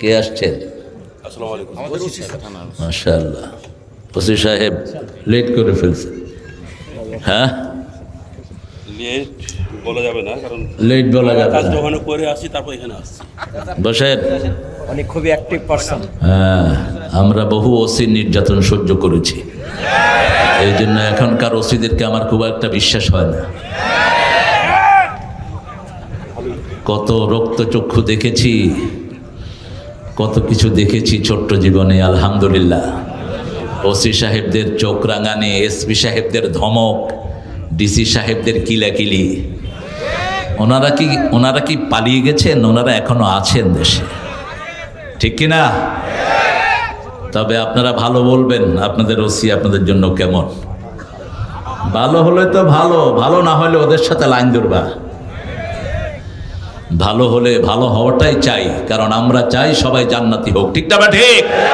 কে আসছেন? আসসালামু আলাইকুম মাশাআল্লাহ। ওসি সাহেব লেট করে ফেলছে। হ্যাঁ? লেট বলা যাবে না কারণ লেট বলা যাবে কাজ না। ওখানে করে আসছি তারপর এখানে আসছি। বসেন। খুবই অ্যাক্টিভ পার্সন হ্যাঁ আমরা বহু ওসির নির্যাতন সহ্য করেছি। এই জন্য এখনকার ওসিদেরকে আমার খুব একটা বিশ্বাস হয় না। কত রক্তচক্ষু দেখেছি। কত কিছু দেখেছি ছোট্ট জীবনে, আলহামদুলিল্লাহ। ওসি সাহেবদের চোখ রাঙানি এসপি সাহেবদের ধমক, ডিসি সাহেবদের কিলাকিলি। ওনারা কি ওনারা কি পালিয়ে গেছেন? ওনারা এখনও আছেন দেশে। ঠিক কি না তবে আপনারা ভালো বলবেন, আপনাদের ওসি আপনাদের জন্য কেমন? ভালো হলে তো ভালো ভালো না হলে ওদের সাথে লাইন ধরবা। ভালো হলে ভালো হওয়াটাই চাই, কারণ আমরা চাই সবাই জান্নাতি হোক। ঠিক না বা ঠিক?